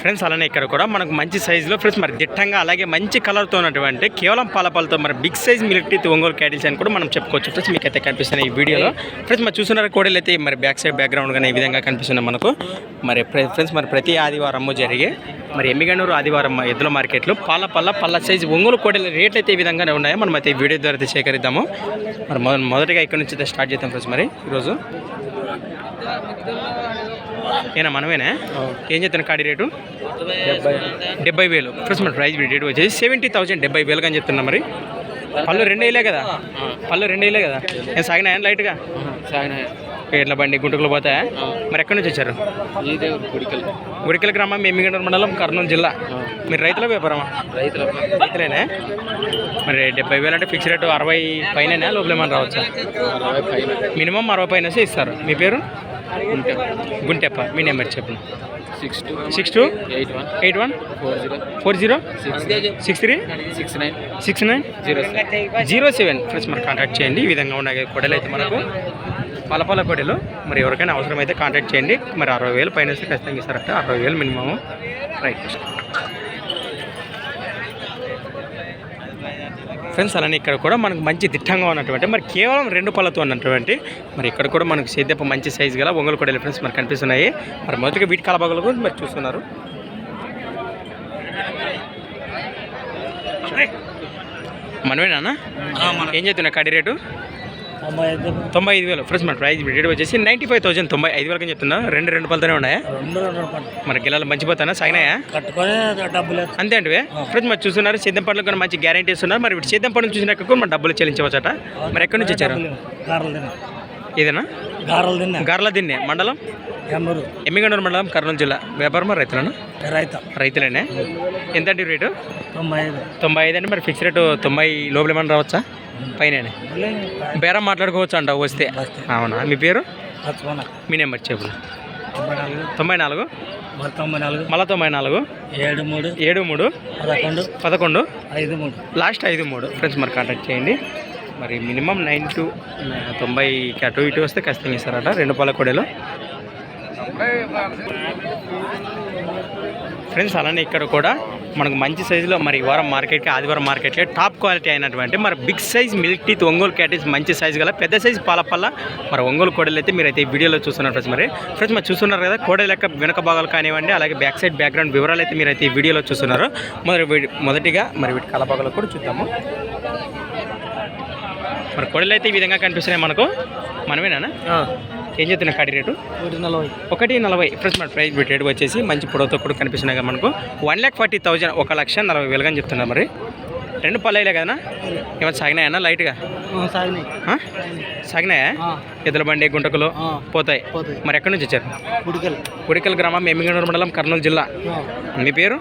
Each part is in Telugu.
ఫ్రెండ్స్ అలానే ఇక్కడ కూడా మనకు మంచి సైజులో ఫ్రెండ్స్ మరి దిట్టంగా అలాగే మంచి కలర్తో ఉన్నటువంటి కేవలం పాలపాలతో మరి big size milk teeth Ongole cattles అని కూడా మనం చెప్పుకోవచ్చు. ఫ్రెండ్స్ మీకు అయితే కనిపిస్తున్నాయి ఈ వీడియోలో. ఫ్రెండ్స్ మరి చూస్తున్నారు కోడలు అయితే మరి బ్యాక్ సైడ్ బ్యాక్గ్రౌండ్ కానీ ఈ విధంగా కనిపిస్తున్నాయి మనకు. మరి ఫ్రెండ్స్ మరి ప్రతి ఆదివారము జరిగే మరి ఎమ్మిగనూరు ఆదివారం ఎద్దుల మార్కెట్లో పాల పల్ల పల్ల సైజు ఒంగోలు కోడల రేట్లు అయితే ఈ విధంగానే ఉన్నాయో మనం అయితే వీడియో ద్వారా అయితే సేకరిద్దాము. మరి మొద- మొదటిగా ఇక్కడ నుంచి అయితే స్టార్ట్ చేద్దాం ఫ్రెండ్స్ మరి. ఈరోజు ఏనా మనమేనా? ఏం చెప్తాను కాడి రేటు? డెబ్బై. వేలు. ఫ్రెండ్స్ మన ప్రైస్ రేట్ వచ్చేసి సెవెంటీ థౌసండ్ డెబ్బై వేలుగా అని చెప్తున్నా మరి. పళ్ళు రెండు వేలే కదా పళ్ళు రెండు వేలే కదా? నేను సాగినాయా లైట్గా? ఎట్లా బండి గుంటకులు పోతాయా మరి ఎక్కడి నుంచి వచ్చారు? గుడికల్ గ్రామం ఎమ్మిగండ మండలం కర్నూలు జిల్లా. మీరు రైతుల వ్యాపారమా? రైతుల రైతులేనే? మరి డెబ్బై వేలు అంటే ఫిక్స్ రేటు అరవై పైన లోపల ఏమన్నా రావచ్చా? అరవై పైన. మినిమం అరవై పైన ఇస్తారు. మీ పేరు? గుంటెప్ప. మీ నెంబర్ చెప్పు six two six two eight one eight one four zero four zero six six three six nine six nine zero zero seven. Friends మరి కాంటాక్ట్ చేయండి. ఈ విధంగా ఉన్నాయి కొడలు అయితే మనకు. పలపల కొడలు మరి ఎవరికైనా అవసరమైతే కాంటాక్ట్ చేయండి. మరి అరవై వేలు పైన వస్తే ఖచ్చితంగా ఇస్తారట. అరవై వేలు మినిమము రైట్ ఫ్రెండ్స్ అలానే ఇక్కడ కూడా మనకు మంచి దిట్టంగా ఉన్నటువంటి మరి కేవలం రెండు పళ్ళతో ఉన్నటువంటి మరి ఇక్కడ కూడా మనకు సేద్యపు మంచి సైజు గల ఒంగోలు కొడలు ఫ్రెండ్స్ మరి కనిపిస్తున్నాయి. మరి మొదటిగా వీటి కలబాగలు కూడా మరి చూస్తున్నారు. మనమేనా ఏం చెప్తున్నా కడి రేటు? తొంభై ఐదు. వేలు. ఫ్రెండ్స్ మన ప్రైస్ రేట్ వచ్చేసి నైంటీ ఫైవ్ థౌసండ్ తొంభై ఐదు వరకు చెప్తున్నా? రెండు రెండు పళ్ళతోనే ఉన్నాయా? మరి గిలాలు మంచిపోతానా సాగినాయా? కట్టుకొని డబ్బులు అంతే అంటే ఫ్రెండ్స్ మరి చూస్తున్నారు సేద్యం పనులు కూడా మంచి గ్యారంటీ ఇస్తున్నారు. మరి ఇప్పుడు సేద్యం పనులు చూసినాక కూడా మన డబ్బులు చెల్లించవచ్చట. మరి ఎక్కడి నుంచి వచ్చారు ఇదేనా గార్ల దిన్నే మండలం? ఎమ్మరు ఎమ్మిగండూరు మండలం కర్నూలు జిల్లా. వ్యాపారం రైతులను? రైత. రైతులేనే. ఎంత అండి రేటు? తొంభై ఐదు. తొంభై ఐదు అంటే మరి ఫిక్స్ రేటు తొంభై లోపల ఏమన్నా రావచ్చా? పైన బేరం మాట్లాడుకోవచ్చు అంట వస్తే. అవునా? మీ పేరు? మీ నెంబర్ చెప్పు. తొంభై నాలుగు. తొంభై తొంభై మళ్ళా తొంభై నాలుగు? ఏడు మూడు. ఏడు మూడు? పదకొండు. పదకొండు? ఐదు మూడు. లాస్ట్ ఐదు మూడు. ఫ్రెండ్స్ మరి కాంటాక్ట్ చేయండి. మరి మినిమం నైన్ టు తొంభైకి అటు ఇటు వస్తే ఖచ్చితంగా ఇస్తారట. రెండు పాల కొడలు. ఫ్రెండ్స్ అలానే ఇక్కడ కూడా మనకు మంచి సైజులో మరి ఈ వారం మార్కెట్కి ఆదివారం మార్కెట్కి టాప్ క్వాలిటీ అయినటువంటి మరి big size milk teeth Ongole క్యాటేజ్ మంచి సైజు గల పెద్ద సైజు పాల పల్ల మరి ఒంగోలు కోడలు అయితే మీరు అయితే ఈ వీడియోలో చూస్తున్నారు ఫ్రెండ్స్ మరి. ఫ్రెండ్స్ మరి చూస్తున్నారు కదా కోడల యొక్క వెనక భాగాలు కానివ్వండి అలాగే బ్యాక్ సైడ్ బ్యాక్గ్రౌండ్ వివరాలు అయితే మీరు అయితే ఈ వీడియోలో చూస్తున్నారు. మరి మొదటిగా మరి వీటి కలభాగాలు కూడా చూద్దాము. మరి కొడలు అయితే ఈ విధంగా కనిపిస్తున్నాయి మనకు. మనమేనా ఏం చెప్తున్నా కాడి రేటు? ఒకటి నలభై. ఒకటి నలభై. ఫ్రెండ్స్ మన ప్రైస్ రేట్ వచ్చేసి మంచి పొడవుతో కూడా కనిపిస్తున్నాయి కదా మనకు వన్ ల్యాక్ ఫార్టీ థౌజండ్ ఒక లక్ష నలభై వేలుగా చెప్తున్నారు మరి. రెండు పల్లెలే కదా ఏమైనా సాగినాయన్నా లైట్గా సాగినాయి. ఎద్దుల బండి గుంటకులు. పోతాయి. మరి ఎక్కడి నుంచి వచ్చారు? గుడికల్. ఉడికల్ గ్రామం ఎమ్మిగనూరు మండలం కర్నూలు జిల్లా. మీ పేరు?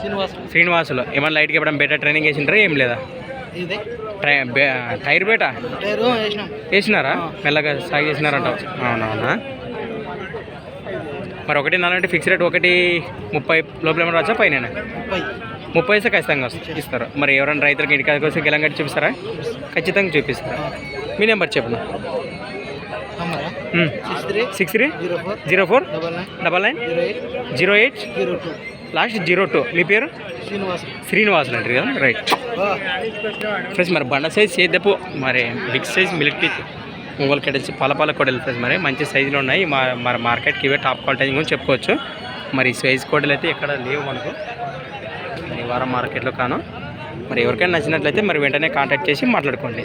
శ్రీనివాస్ శ్రీనివాసులు. ఏమైనా లైట్గా ఇవ్వడం బేటా ట్రైనింగ్ వేసింటారా ఏం లేదా? ట్రై బేటా? వేసినారా? మెల్లగా సాగు చేసినారంట అవునవునా? మరి ఒకటి నాలంటే ఫిక్స్ రేట్ ఒకటి ముప్పై లోపల ఏమైనా రాచా పైన ముప్పై. అయితే ఖచ్చితంగా ఇస్తారు. మరి ఎవరైనా రైతులకి ఇంటికి వస్తే గెలంగట్టి చూపిస్తారా? ఖచ్చితంగా చూపిస్తారా? మీ నెంబర్ చెప్పండి. Six three six three zero four zero four double nine double nine zero eight zero eight zero two last zero two. మీ పేరు? శ్రీనివాస్. శ్రీనివాసులు అంటారు కదా? రైట్ ఫ్రెండ్స్ మరి బండ సైజ్ సేద్యపు మరి big size milk teeth Ongole కట్టేసి పలపాల కొడలు ఫ్రెండ్స్ మరి. మంచి సైజులో ఉన్నాయి. మా మరి మార్కెట్కి ఇవే టాప్ క్వాలిటీ కూడా చెప్పుకోవచ్చు. మరి ఈ సైజ్ కోడలు అయితే ఎక్కడ లేవు మనకు. ఈ వారం మార్కెట్లో కాను. మరి ఎవరికైనా నచ్చినట్లయితే మరి వెంటనే కాంటాక్ట్ చేసి మాట్లాడుకోండి.